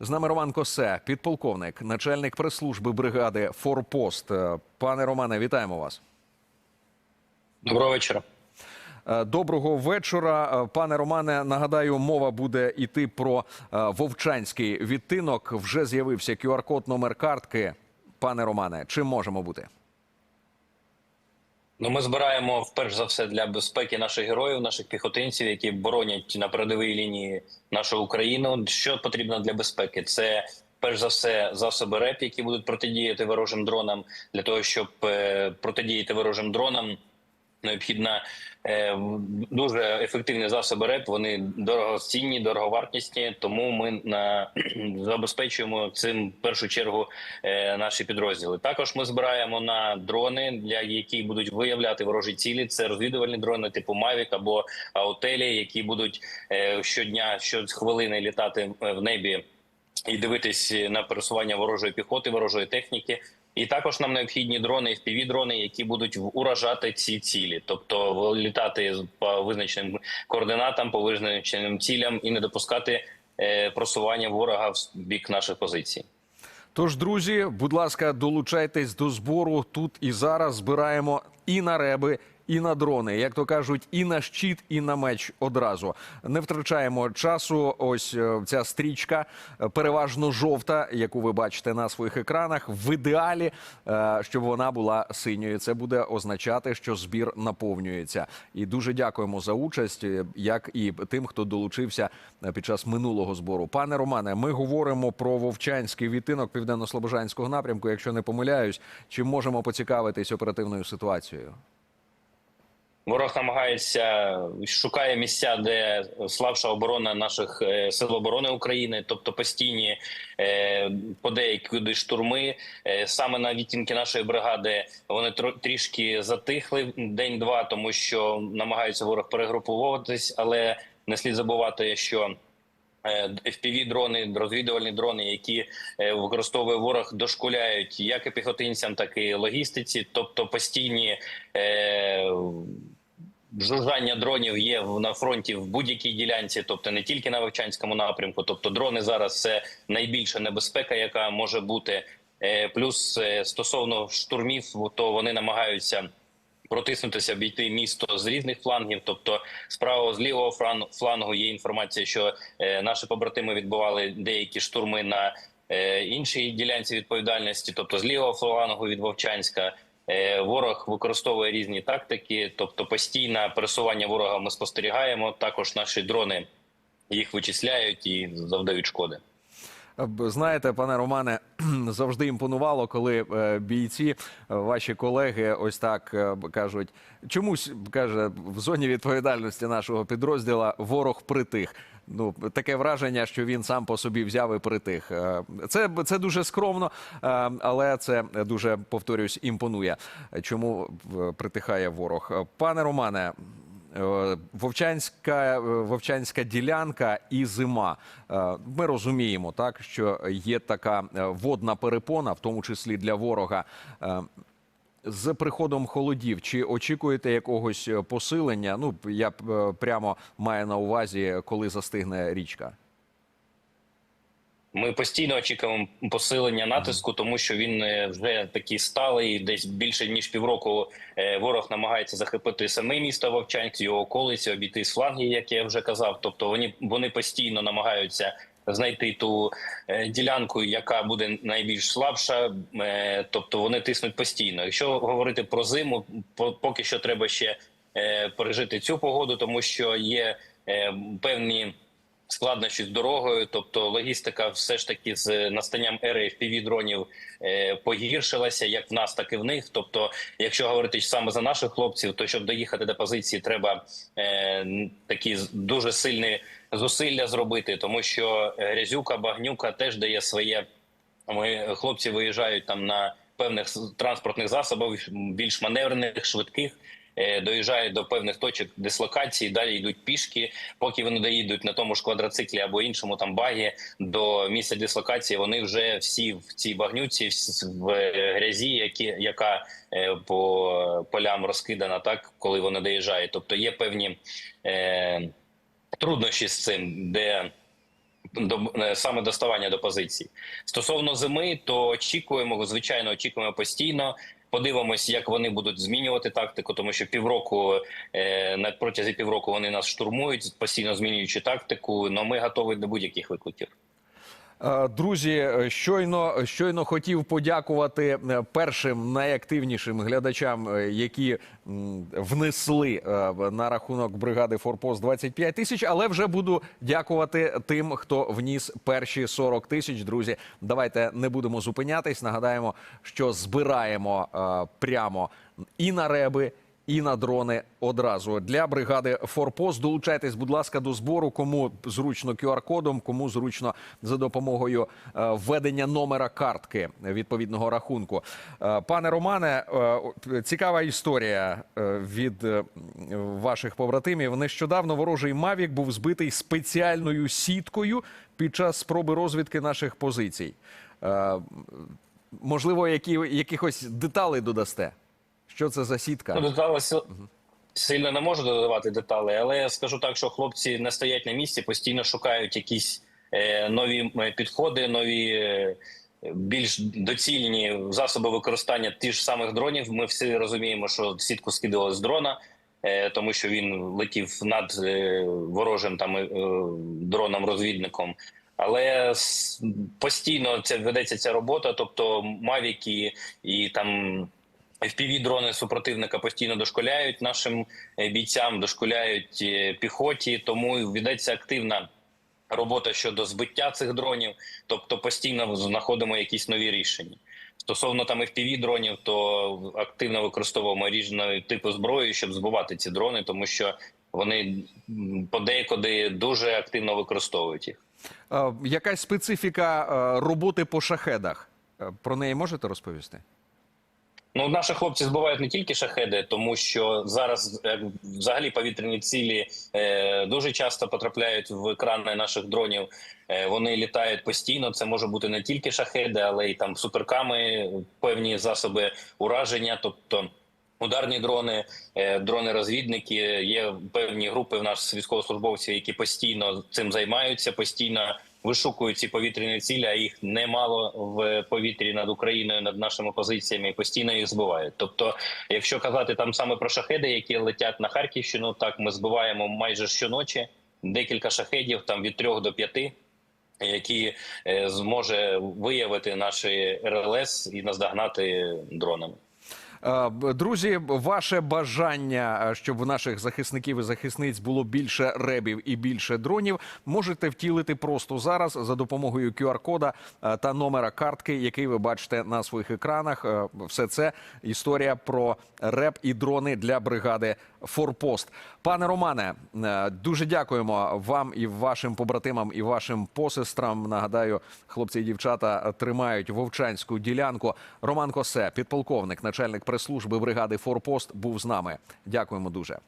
З нами Роман Косе, підполковник, начальник прес-служби бригади Форпост. Е, Пане Романе, вітаємо вас. Доброго вечора. Е, Доброго вечора, Е, пане Романе. Нагадаю, мова буде йти про вовчанський відтинок. Вже з'явився QR-код номер картки. Пане Романе, чим можемо бути? Ну, ми збираємо перш за все для безпеки наших героїв, наших піхотинців, які боронять на передовій лінії нашу Україну. Що потрібно для безпеки? Це перш за все засоби РЕП, які будуть протидіяти ворожим дронам. Для того щоб е, протидіяти ворожим дронам, необхідна е, дуже ефективні засоби РЕП. Вони дорогоцінні, дороговартісні. Тому ми на забезпечуємо цим в першу чергу е, наші підрозділи. Також ми збираємо на дрони, для які будуть виявляти ворожі цілі. Це розвідувальні дрони типу Mavic або Аутелі, які будуть е, щодня, щохвилини літати е, в небі і дивитись на пересування ворожої піхоти, ворожої техніки. І також нам необхідні дрони, fpv дрони, які будуть уражати ці цілі, тобто літати по визначеним координатам, по визначеним цілям і не допускати е, просування ворога в бік наших позицій. Тож, друзі, будь ласка, долучайтесь до збору. Тут і зараз збираємо і на реби, і на дрони, як то кажуть, і на щит, і на меч одразу. Не втрачаємо часу. Ось е, ця стрічка, е, переважно жовта, яку ви бачите на своїх екранах. В ідеалі, е, щоб вона була синьою. Це буде означати, що збір наповнюється. І дуже дякуємо за участь, як і тим, хто долучився під час минулого збору. Пане Романе, ми говоримо про вовчанський відтинок південно-слобожанського напрямку. Якщо не помиляюсь, чи можемо поцікавитись оперативною ситуацією? Ворог намагається шукає місця, де слабша оборона наших е, сил оборони України, тобто постійні е, подеякі штурми. Е, саме на відтінки нашої бригади вони трішки затихли день-два, тому що намагаються ворог перегруповуватись, але не слід забувати, що fpv дрони, розвідувальні дрони, які використовує ворог, дошкуляють як і піхотинцям, так і логістиці, тобто постійні. Е, Жужжання дронів є на фронті в будь-якій ділянці, тобто не тільки на Вовчанському напрямку. Тобто, дрони зараз це найбільша небезпека, яка може бути. Е, Плюс е, стосовно штурмів, то вони намагаються протиснутися, обійти місто з різних флангів. Тобто, з правого з лівого флангу є інформація, що е, наші побратими відбували деякі штурми на іншій ділянці відповідальності, тобто з лівого флангу від Вовчанська. Е, Ворог використовує різні тактики, тобто постійне пересування ворога ми спостерігаємо. Також наші дрони їх вичисляють і завдають шкоди. Знаєте, пане Романе, завжди імпонувало, коли е, бійці, е, ваші колеги, ось так е, кажуть, чомусь каже в зоні відповідальності нашого підрозділа ворог притих. Ну таке враження, що він сам по собі взяв і притих. Е, Це це дуже скромно, е, але це дуже повторюсь, імпонує. Чому е, притихає ворог? Пане Романе. Вовчанська, вовчанська ділянка і зима. Ми розуміємо, так що є така водна перепона, в тому числі для ворога. З приходом холодів, чи очікуєте якогось е, посилення? Ну я е, прямо маю на увазі, коли застигне річка. Ми постійно очікуємо посилення натиску, тому що він е, вже такий сталий. Десь більше ніж півроку ворог намагається захопити саме місто Вовчанськ, його околиці, обійти з флангів, як я вже казав. Тобто вони вони постійно намагаються знайти ту е, ділянку, яка буде найбільш слабша. Е, тобто вони тиснуть постійно. Якщо говорити про зиму, по- поки що треба ще е, пережити цю погоду, тому що є певні складнощі з дорогою, тобто логістика, все ж таки з настанням ери fpv дронів е, погіршилася, як в нас, так і в них. Тобто, якщо говорити саме за наших хлопців, то щоб доїхати до позиції, треба е, такі дуже сильні зусилля зробити, тому що грязюка, багнюка теж дає своє. Ми хлопці виїжджають там на певних транспортних засобах, більш маневрених, швидких. Е, Доїжджають до певних точок дислокації, далі йдуть пішки. Поки вони доїдуть на тому ж квадроциклі або іншому там багі до місця дислокації, вони вже всі в цій багнюці, в е, грязі, які яка е, по полям розкидана, так коли вони доїжджають. Тобто є певні е, труднощі з цим, де до саме доставання до позицій. Стосовно зими, то очікуємо, звичайно, очікуємо постійно. Подивимось, як вони будуть змінювати тактику, тому що півроку е, на протязі півроку вони нас штурмують, постійно змінюючи тактику. але ми готові до будь-яких викликів. Е, Друзі, щойно щойно хотів подякувати е, першим найактивнішим глядачам, е, які внесли на рахунок бригади Форпост 25 тисяч, але вже буду дякувати тим, хто вніс перші 40 тисяч. Друзі, давайте не будемо зупинятись. Нагадаємо, що збираємо прямо і на реби. І на дрони одразу для бригади Форпост. Долучайтесь, будь ласка, до збору. Кому зручно QR-кодом, кому зручно за допомогою е, введення номера картки відповідного рахунку. Е, Пане Романе, е, цікава історія від ваших побратимів. Нещодавно ворожий Мавік був збитий спеціальною сіткою під час спроби розвідки наших позицій. Можливо, які, якихось деталей додасте. Що це за сітка? Ну, деталі сил- сильно не можу додавати деталі, але я скажу так, що хлопці не стоять на місці, постійно шукають якісь е, нові е, підходи, нові е, більш доцільні засоби використання тих ж самих дронів. Ми всі розуміємо, що сітку скидали з дрона. е, Тому що він летів над е, ворожим там е, дроном-розвідником, але постійно це ведеться ця робота. Тобто мавіки і там fpv дрони супротивника постійно дошколяють нашим е, бійцям, дошколяють е, піхоті, тому ведеться активна робота щодо збиття цих дронів, тобто постійно знаходимо якісь нові рішення. Стосовно там fpv дронів, то активно використовуємо різного типу зброї, щоб збивати ці дрони, тому що вони подекуди дуже активно використовують їх. Е, Якась специфіка роботи по шахедах. Про неї можете розповісти? Ну, наші хлопці збивають не тільки шахеди, тому що зараз е, взагалі повітряні цілі е, дуже часто потрапляють в екрани наших дронів. Е, вони літають постійно. Це може бути не тільки шахеди, але й там суперками, певні засоби ураження, тобто. Ударні дрони, дрони-розвідники. Є певні групи в нас військовослужбовців, які постійно цим займаються, постійно вишукують ці повітряні цілі. А їх немало в повітрі над Україною, над нашими позиціями, і постійно їх збивають. Тобто, якщо казати там саме про шахеди, які летять на Харківщину, так ми збиваємо майже щоночі декілька шахедів, там від трьох до п'яти. Які е, зможе виявити наші РЛС і наздогнати дронами. Е, Друзі, ваше бажання, е, щоб у наших захисників і захисниць було більше ребів і більше дронів, можете втілити просто зараз за допомогою QR-кода е, та номера картки, який ви бачите на своїх екранах. Все це історія про реб і дрони для бригади Форпост. Пане Романе, дуже дякуємо вам і вашим побратимам, і вашим посестрам. Нагадаю, хлопці і дівчата тримають вовчанську ділянку. Роман Косе, підполковник, начальник прес-служби бригади Форпост, був з нами. Дякуємо дуже.